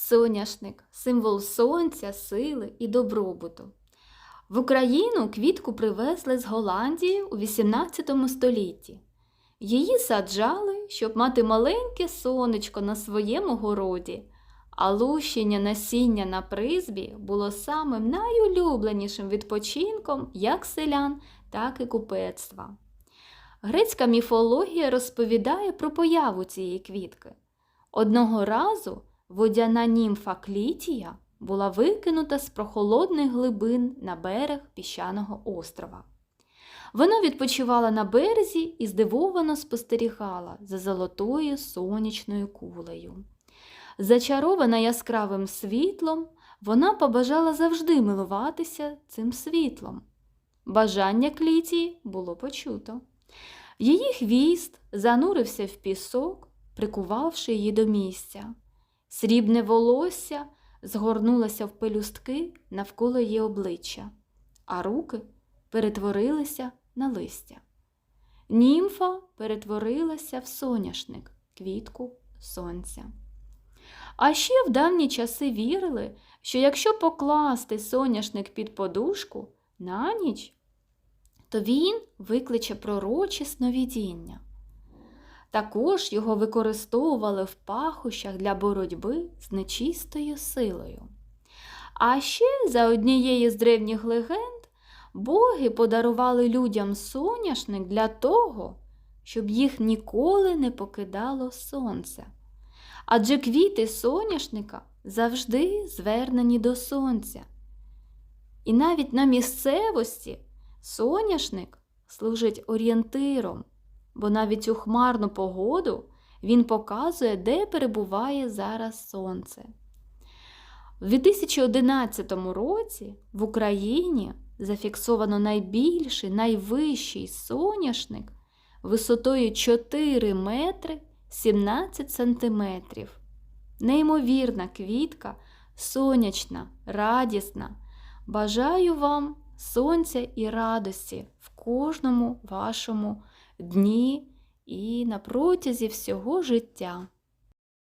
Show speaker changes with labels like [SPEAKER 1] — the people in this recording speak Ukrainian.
[SPEAKER 1] Соняшник символ сонця, сили і добробуту. В Україну квітку привезли з Голландії у XVIII столітті. Її саджали, щоб мати маленьке сонечко на своєму городі, а лущення насіння на призбі було самим найулюбленішим відпочинком як селян, так і купецтва. Грецька міфологія розповідає про появу цієї квітки. Одного разу водяна німфа Клітія була викинута з прохолодних глибин на берег піщаного острова. Вона відпочивала на березі і здивовано спостерігала за золотою сонячною кулею. Зачарована яскравим світлом, вона побажала завжди милуватися цим світлом. Бажання Клітії було почуто. Її хвіст занурився в пісок, прикувавши її до місця. Срібне волосся згорнулося в пелюстки навколо її обличчя, а руки перетворилися на листя. Німфа перетворилася в соняшник, квітку сонця. А ще в давні часи вірили, що якщо покласти соняшник під подушку на ніч, то він викличе пророче сновидіння. Також його використовували в пахощах для боротьби з нечистою силою. А ще, за однією з древніх легенд, боги подарували людям соняшник для того, щоб їх ніколи не покидало сонце. Адже квіти соняшника завжди звернені до сонця. І навіть на місцевості соняшник служить орієнтиром, бо навіть у хмарну погоду він показує, де перебуває зараз сонце. У 2011 році в Україні зафіксовано найбільший, найвищий соняшник висотою 4 метри 17 сантиметрів. Неймовірна квітка, сонячна, радісна. Бажаю вам сонця і радості в кожному вашому дні і на протязі всього життя.